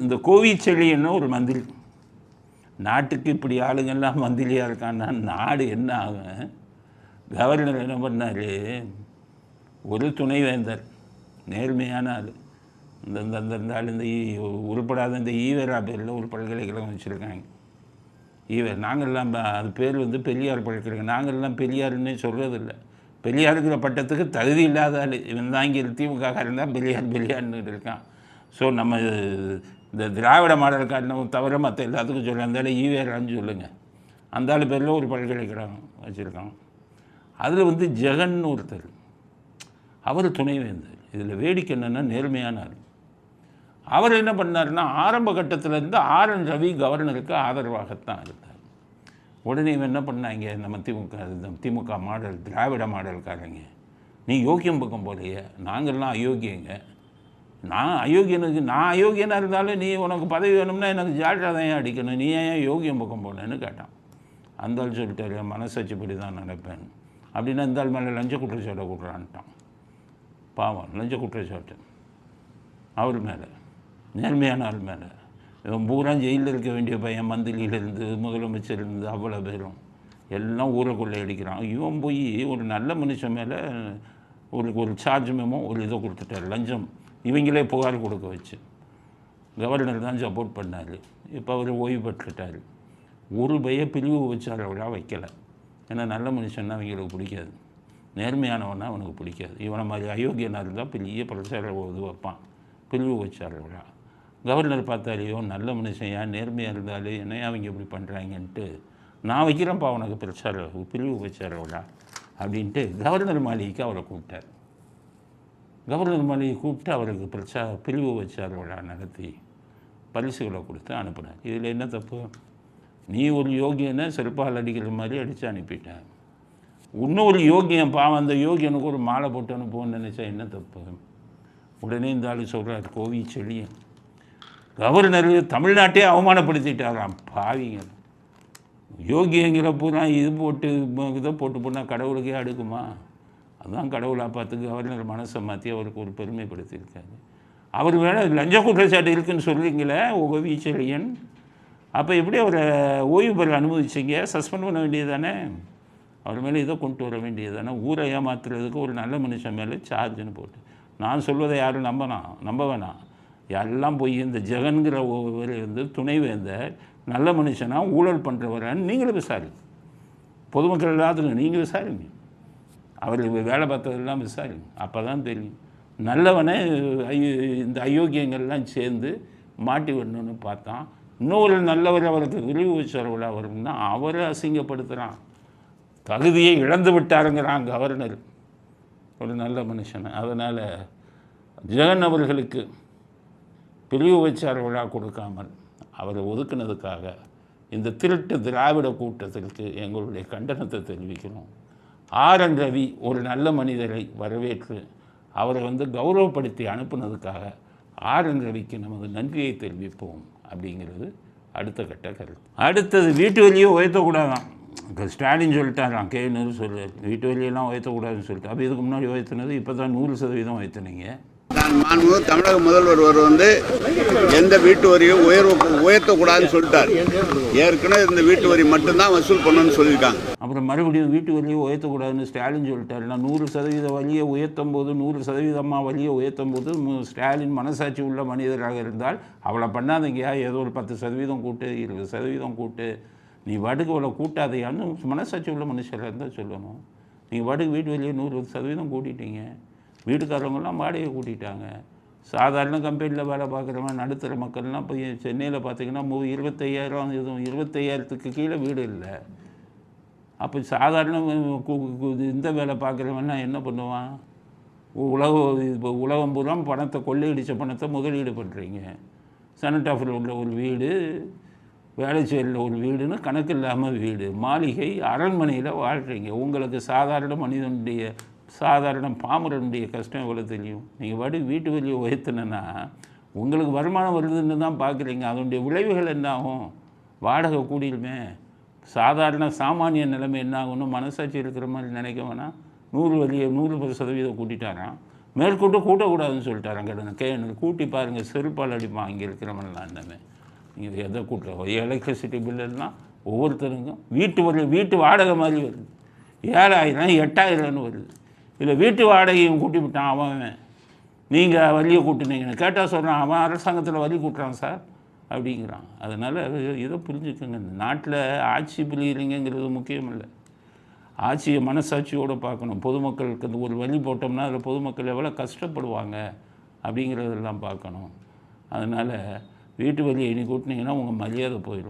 இந்த கோவிச்செழியன்னு ஒரு மந்திரி. நாட்டுக்கு இப்படி ஆளுங்கள்லாம் மந்திரியாக இருக்கான்னா நாடு என்ன ஆகும்? கவர்னர் என்ன பண்ணார்? ஒரு துணைவேந்தர் நேர்மையான ஆள். இந்த இந்த இந்த இந்த ஆள் இந்த ஈ- உருப்படாத இந்த ஈவேரா பேரில் ஒரு பல்கலைக்கழகம் வச்சுருக்காங்க. ஈவர் நாங்கள்லாம் அது பேர் வந்து பெரியார் பல்கலைக்கழகம். நாங்கள்லாம் பெரியாருன்னே சொல்கிறதில்ல பெரியாருங்கிற பட்டத்துக்கு தகுதி இல்லாத ஆள். இவன் தான் இங்கே திமுக இருந்தால் பெரியார் பெரியார்னு இருக்கான். ஸோ நம்ம இந்த திராவிட மாடல் காட்டினவும் தவிர மற்ற எல்லாத்துக்கும் சொல்லுங்கள் அந்த ஈவேரான்னு சொல்லுங்கள் அந்த ஆள் பேரில் ஒரு பல்கலைக்கழகம் வச்சுருக்கான். அதில் வந்து ஜெகன் ஒருத்தர். அவர் துணைவேந்தர் இதில் வேடிக்கை என்னென்னா நேர்மையான ஆள். அவர் என்ன பண்ணாருன்னா ஆரம்ப கட்டத்திலேருந்து ஆர் என் ரவி கவர்னருக்கு ஆதரவாகத்தான் இருந்தார். உடனே இவன் என்ன பண்ணாங்க நம்ம திமுக இந்த திமுக மாடல் திராவிட மாடல்காரங்க நீ யோக்கியம் பக்கம் போலையே நாங்கள்லாம் அயோக்கியங்க நான் அயோக்கியனுக்கு நான் அயோக்கியனாக இருந்தாலும் நீ உனக்கு பதவி வேணும்னா எனக்கு ஜால்ரா தான் ஏன் அடிக்கணும்? நீ ஏன் யோகியம் பக்கம் போனேன்னு கேட்டான். அந்தாள் சொல்லிட்டு சொல்லிட்டாரு என் மனசாட்சிப்படி தான் நடப்பேன். அப்படின்னா இந்த மேலே லஞ்ச குற்றச்சாட்டை கொடுறான்ட்டான். பாவம் லஞ்ச குற்றச்சாட்டு அவர் மேலே நேர்மையான ஆள் மேலே. இவன் பூரா ஜெயிலில் இருக்க வேண்டிய பையன் மந்திரியிலேருந்து முதலமைச்சர்லேருந்து அவ்வளோ பேரும். எல்லாம் ஊரை கொள்ளையடிக்கிறான் இவன் போய் ஒரு நல்ல மனுஷன் மேலே ஒரு ஒரு சார்ஜ் மேமோ ஒரு இதை கொடுத்துட்டார் லஞ்சம். இவங்களே புகார் கொடுக்க வச்சு கவர்னர் தான் சப்போர்ட் பண்ணார். இப்போ அவர் ஓய்வு பெற்றுட்டார். ஒரு பய பிரிவு வச்சார் விழா வைக்கலை. ஏன்னா நல்ல மனுஷன்னா அவங்களுக்கு பிடிக்காது. நேர்மையானவனா அவனுக்கு பிடிக்காது. இவனை மாதிரி அயோக்கியனாக இருந்தால் பெரிய பிரச்சார இது வைப்பான். பிரிவு வச்சார் விழா கவர்னர் பார்த்தாலேயோ நல்ல மனுஷன் ஏன் நேர்மையாக இருந்தாலே என்ன அவங்க இப்படி பண்ணுறாங்கன்ட்டு நான் வைக்கிறேன்ப்பா அவனுக்கு பிரச்சார பிரிவு வச்சார் விழா அப்படின்ட்டு கவர்னர் மாளிகைக்கு அவரை கூப்பிட்டார். கவர்னர் மாளிகை கூப்பிட்டு அவருக்கு பிரச்சா பிரிவு வச்சார் விழா நடத்தி பரிசுகளை கொடுத்து அனுப்புனார். இதில் என்ன தப்பு? நீ ஒரு யோகியனை செருப்பால் அடிக்கிற மாதிரி அடித்து அனுப்பிட்டேன் இன்னொரு யோகியன் பாவம் அந்த யோகியனுக்கு ஒரு மாலை போட்டு அனுப்புவோன்னு நினச்சா என்ன தப்பு? உடனே இந்த ஆள் சொல்கிறார் கோவி செழியன். கவர்னர் தமிழ்நாட்டையே அவமானப்படுத்திட்டாராம் பாவிங்க யோகியங்கிற பூரா இது போட்டு இதை போட்டு போனால் கடவுளுக்கே அடுக்குமா? அதுதான் கடவுளாக பார்த்து கவர்னர் மனசை மாற்றி அவருக்கு ஒரு பெருமைப்படுத்தியிருக்காரு. அவர் வேணா லஞ்ச குற்றச்சாட்டு இருக்குன்னு சொல்கிறீங்களே உகவி செழியன் அப்போ எப்படி அவரை ஓய்வு பெற அனுமதிச்சிங்க? சஸ்பெண்ட் பண்ண வேண்டியது தானே அவர் மேலே இதை கொண்டு வர வேண்டியது தானே ஊரை ஏமாத்துறதுக்கு ஒரு நல்ல மனுஷன் மேலே சார்ஜ்னு போட்டு. நான் சொல்வதை யாரும் நம்பலாம் நம்ப வேணாம் எல்லாம் போய் இந்த ஜெகன்கிற ஒவ்வொரு வந்து துணைவேந்தர் நல்ல மனுஷனா ஊழல் பண்ணுறவரான்னு நீங்களும் விசாரிங்க. பொதுமக்கள் எல்லாத்துக்கும் நீங்கள் விசாரிங்க. அவர் வேலை பார்த்ததெல்லாம் விசாரிங்க அப்போ தான் தெரியும். நல்லவனை ஐயோ இந்த அயோக்கியங்கள்லாம் சேர்ந்து மாட்டி விடணும்னு பார்த்தான். இன்னொரு நல்லவர் அவருக்கு விரிவு வச்சவர்கள் அவருன்னா அவரை அசிங்கப்படுத்துகிறான் தகுதியை இழந்து விட்டாருங்கிறான் கவர்னர். ஒரு நல்ல மனுஷன். அதனால் ஜெகன் அவர்களுக்கு பிரிவு வச்சார் விழா கொடுக்காமல் அவரை ஒதுக்குனதுக்காக இந்த திருட்டு திராவிட கூட்டத்திற்கு எங்களுடைய கண்டனத்தை தெரிவிக்கிறோம். ஆர் என் ரவி ஒரு நல்ல மனிதரை வரவேற்று அவரை வந்து கௌரவப்படுத்தி அனுப்புனதுக்காக ஆர் என் ரவிக்கு நமது நன்றியை தெரிவிப்போம் அப்படிங்கிறது அடுத்த கட்ட கருத்து. அடுத்தது வீட்டு வழியே உயர்த்தக்கூடாதான். இப்போ ஸ்டாலின் சொல்லிட்டாராம் கே. சொல்லு வீட்டு வழியெல்லாம் உயர்த்தக்கூடாதுன்னு சொல்லிட்டு. அப்போ இதுக்கு முன்னாடி உயர்த்தினது இப்போ தான் நூறு சதவீதம் உயர்த்தினீங்க. நான் மாண்பு தமிழக முதல்வர் ஒருவர் வந்து எந்த வீட்டு வரியும் உயர்வு உயர்த்தக்கூடாதுன்னு சொல்லிட்டார். ஏற்கனவே இந்த வீட்டு வரி மட்டும்தான் வசூல் பண்ணணும்னு சொல்லியிருக்காங்க. அப்புறம் மறுபடியும் வீட்டு வலியை உயர்த்தக்கூடாதுன்னு ஸ்டாலின் சொல்லிட்டார். நான் நூறு சதவீத வழியை உயர்த்தும் போது நூறு சதவீதமாக வழியை உயர்த்தும் போது ஸ்டாலின் மனசாட்சி உள்ள மனிதராக இருந்தால் அவளை பண்ணாதீங்கயா ஏதோ ஒரு பத்து சதவீதம் கூட்டு இருபது சதவீதம் கூட்டு. நீ வாட்டுக்கு அவளை கூட்டாதையான்னு மனசாட்சி உள்ள மனுஷராக இருந்தால் சொல்லணும். நீங்கள் வாட்டுக்கு வீட்டு வழியை நூறு சதவீதம் கூட்டிட்டீங்க. வீட்டுக்காரவங்கெல்லாம் வாடகையை கூட்டிட்டாங்க. சாதாரண கம்பெனியில் வேலை பார்க்குறவன் நடுத்தர மக்கள்லாம் போய் சென்னையில் பார்த்தீங்கன்னா மு இருபத்தையாயிரம் எதுவும் இருபத்தையாயிரத்துக்கு கீழே வீடு இல்லை. அப்போ சாதாரண கு- கு- இந்த வேலை பார்க்குறவன்னா என்ன பண்ணுவான்? உலக இப்போ உலகம் பூரா பணத்தை கொள்ளையடித்த பணத்தை முதலீடு பண்ணுறீங்க சனட்டாஃபில் உள்ள ஒரு வீடு வேலைச்சேரியில் ஒரு வீடுன்னு கணக்கு இல்லாமல் வீடு. மாளிகை அரண்மனையில் வாழ்கிறீங்க உங்களுக்கு சாதாரண மனிதனுடைய சாதாரண பாமரனுடைய கஷ்டம் எவ்வளோ தெரியும்? நீங்கள் வாடி வீட்டு வெளியே உயர்த்தினா உங்களுக்கு வருமானம் வருதுன்னு தான் பார்க்குறீங்க. அதனுடைய விளைவுகள் என்ன ஆகும்? வாடகை கூடியுமே சாதாரண சாமானிய நிலைமை என்ன ஆகும்னு மனசாட்சி இருக்கிற மாதிரி நினைக்க வேணாம். நூறு வழியை நூறு சதவீதம் கூட்டிட்டாராம். மேற்கூட்டம் கூட்டக்கூடாதுன்னு சொல்லிட்டாரான் கடனை கே கூட்டி பாருங்கள் செருப்பால் அடிப்பான் இங்கே இருக்கிறவன்லாம் என்னமே. நீங்கள் எதை கூட்ட எலக்ட்ரிசிட்டி பில்லெல்லாம் ஒவ்வொருத்தருக்கும். வீட்டு வரி வீட்டு வாடகை மாதிரி வருது. ஏழாயிரம் எட்டாயிரம்னு வருது. இல்லை வீட்டு வாடகையும் கூட்டி விட்டான் அவன். நீங்கள் வரியை கூட்டினீங்கன்னு. கேட்டால் சொல்கிறான் அவன் அரசாங்கத்தில் வரி கூட்டுறான் சார். அப்படிங்கிறான் அதனால் இதை புரிஞ்சுக்கோங்க. இந்த நாட்டில் ஆட்சி புரியலைங்கிறது முக்கியம் இல்லை ஆட்சியை மனசாட்சியோடு பார்க்கணும். பொதுமக்களுக்கு அந்த ஒரு வழி போட்டோம்னா அதில் பொதுமக்கள் எவ்வளோ கஷ்டப்படுவாங்க அப்படிங்கிறதெல்லாம் பார்க்கணும். அதனால் வீட்டு வழியை இனி கூட்டினீங்கன்னா உங்கள் மரியாதை போயிடும்.